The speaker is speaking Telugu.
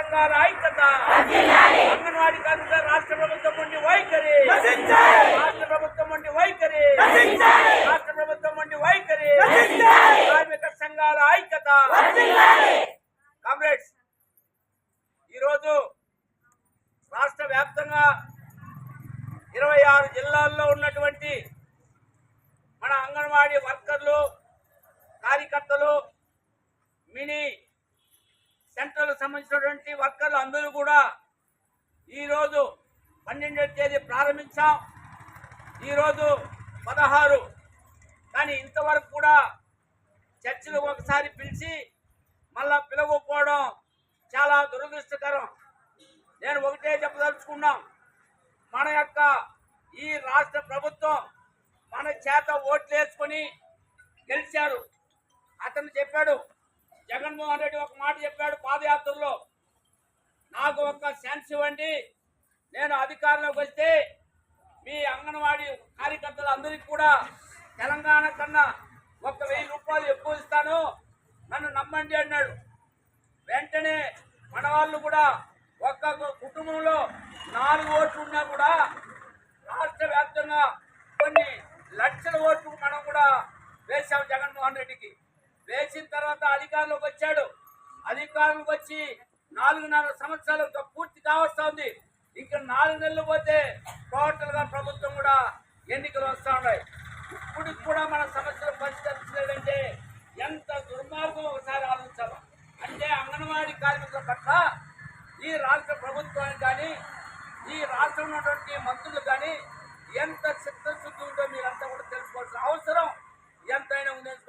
సంఘాల ఐక్యత. అంగన్వాడీ కార్మికుల రాష్ట్ర ప్రభుత్వం నుండి వైఖరి. రాష్ట్ర ప్రభుత్వం నుండి వైఖరి. రాష్ట్ర ప్రభుత్వం నుండి వైఖరి. కార్మిక సంఘాల ఐక్యత. కామ్రేడ్స్ ఈరోజు రాష్ట్ర వ్యాప్తంగా ఇరవై ఆరు జిల్లాల్లో ఉన్నటువంటి మన అంగన్వాడీ వర్కర్లు కార్యకర్తలు మినీ సెంట్రల్ సంబంధించినటువంటి వర్కర్లు అందరూ కూడా ఈరోజు పన్నెండవ తేదీ ప్రారంభించాం. ఈరోజు పదహారు. కానీ ఇంతవరకు కూడా చర్చలు ఒకసారి పిలిచి మళ్ళా పిలవకపోవడం చాలా దురదృష్టకరం. నేను ఒకటే చెప్పదలుచుకున్నాం. మన యొక్క ఈ రాష్ట్ర ప్రభుత్వం మన చేత ఓట్లు వేసుకొని గెలిచారు. అతను చెప్పాడు జగన్మోహన్ రెడ్డి ఒక మాట చెప్పాడు పాదయాత్రలో. నాకు ఒక ఛాన్స్ ఇవ్వండి. నేను అధికారంలోకి వస్తే మీ అంగన్వాడీ కార్యకర్తలందరికీ కూడా తెలంగాణ కన్నా ఒక వెయ్యి రూపాయలు ఎక్కువ ఇస్తాను. నన్ను నమ్మండి అన్నాడు. వెంటనే మన వాళ్ళు కూడా ఒక్కొక్క కుటుంబంలో నాలుగు ఓట్లు ఉన్నా కూడా రాష్ట్ర వ్యాప్తంగా కొన్ని లక్షల ఓట్లు మనం కూడా వేశాం జగన్మోహన్ రెడ్డికి. అధికారంలోకి వచ్చాడు. అధికారంలోకి వచ్చి నాలుగున్నర సంవత్సరాలు ఇంకా పూర్తి కావస్తా ఉంది. ఇంకా నాలుగు నెలలు పోతే టోటల్గా ప్రభుత్వం కూడా ఎన్నికలు వస్తూ ఉన్నాయి. ఇప్పుడు కూడా మన సమస్యలు పరిష్కరించలేదంటే ఎంత దుర్మార్గం ఒకసారి ఆలోచించాలి. అంటే అంగన్వాడీ కార్మికుల పట్ల ఈ రాష్ట్ర ప్రభుత్వానికి కానీ ఈ రాష్ట్రంలో ఉన్నటువంటి మంత్రులు కానీ ఎంత చిత్తశుద్ధి ఉందో మీరంతా కూడా తెలుసుకోవాల్సిన అవసరం ఎంతైనా ఉందని